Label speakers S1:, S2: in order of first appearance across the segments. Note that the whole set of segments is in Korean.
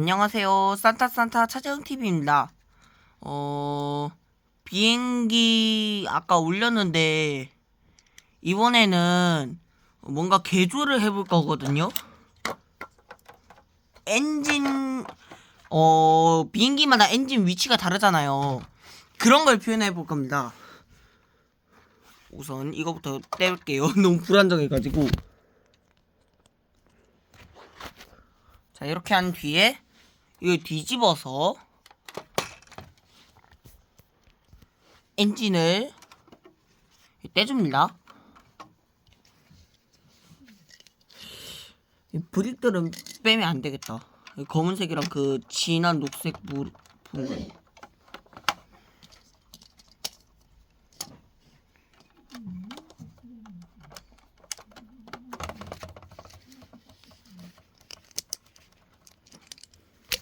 S1: 안녕하세요. 산타산타 차재훈TV입니다. 어, 비행기 아까 올렸는데, 이번에는 뭔가 개조를 해볼 거거든요. 엔진, 어, 비행기마다 엔진 위치가 다르잖아요. 그런 걸 표현해 볼 겁니다. 우선 이거부터 떼볼게요. 너무 불안정해가지고. 자, 이렇게 한 뒤에 이거 뒤집어서 엔진을 떼줍니다. 이 브릭들은 빼면 안 되겠다. 이 검은색이랑 그 진한 녹색 부- 부분.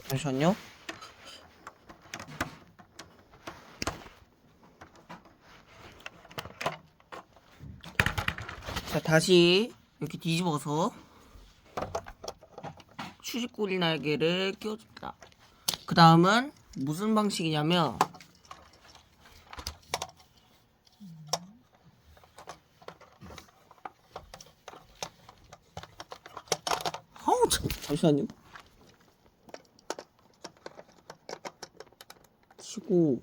S1: 잠시만요. 자, 다시 이렇게 뒤집어서 추리꼬리 날개를 끼워줍니다. 그 다음은 무슨 방식이냐면 아우 참 잠시만요. 치고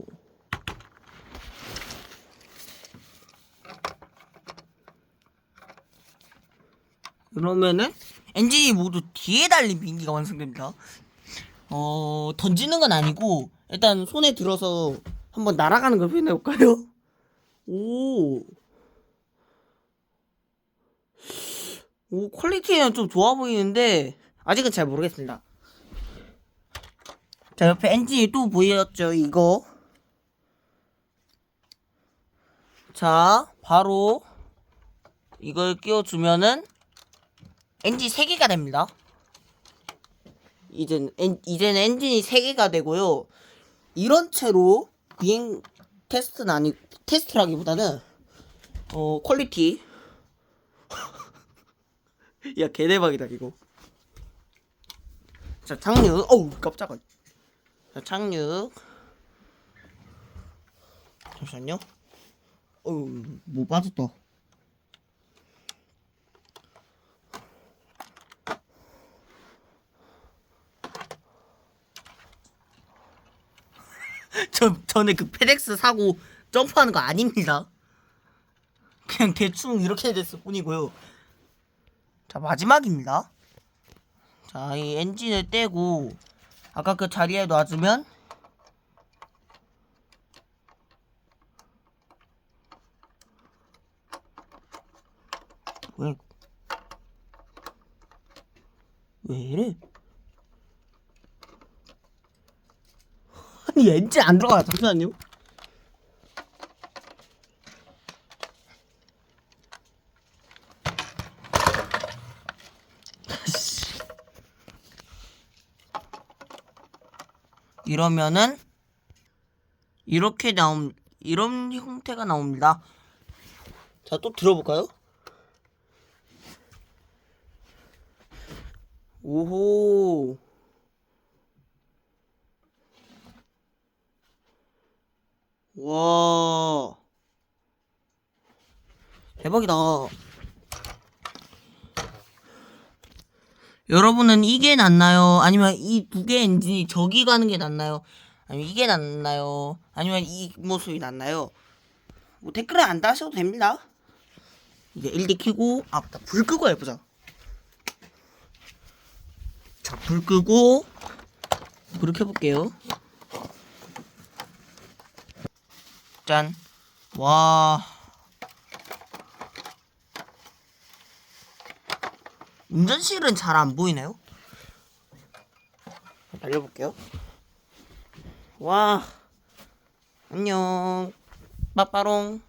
S1: 그러면은 엔진이 모두 뒤에 달린 비행기가 완성됩니다. 어 던지는 건 아니고 일단 손에 들어서 한번 날아가는 걸 표현해 볼까요? 오. 오 퀄리티는 좀 좋아 보이는데 아직은 잘 모르겠습니다. 자 옆에 엔진이 또 보였죠 이거? 자 바로 이걸 끼워주면은 엔진 3개가 됩니다. 이젠 엔, 이제는 엔진이 3개가 되고요. 이런 채로 비행 테스트는 아니 테스트라기보다는 어 퀄리티. 야 개대박이다 이거. 자 착륙 어우 깜짝아 자, 착륙. 잠시만요. 어우, 뭐 빠졌다. 저, 전에 그 페덱스 사고 점프하는 거 아닙니다. 그냥 대충 이렇게 됐을 뿐이고요. 자, 마지막입니다. 자, 이 엔진을 떼고, 아까 그 자리에 놔주면 왜? 왜 이래? 아니 엔진 안 들어가 잠시만요 이러면은 이렇게 나옴 이런 형태가 나옵니다. 자, 또 들어볼까요? 오호. 와. 대박이다. 여러분은 이게 낫나요? 아니면 이 두 개 엔진이 저기 가는 게 낫나요? 아니면 이게 낫나요? 아니면 이 모습이 낫나요? 뭐 댓글에 안 다셔도 됩니다. 이제 1디 켜고 아, 맞다. 불 끄고 해보자. 자, 불 끄고 불을 켜볼게요. 짠. 와. 운전실은 잘 안 보이나요? 달려볼게요. 와, 안녕, 빠빠롱.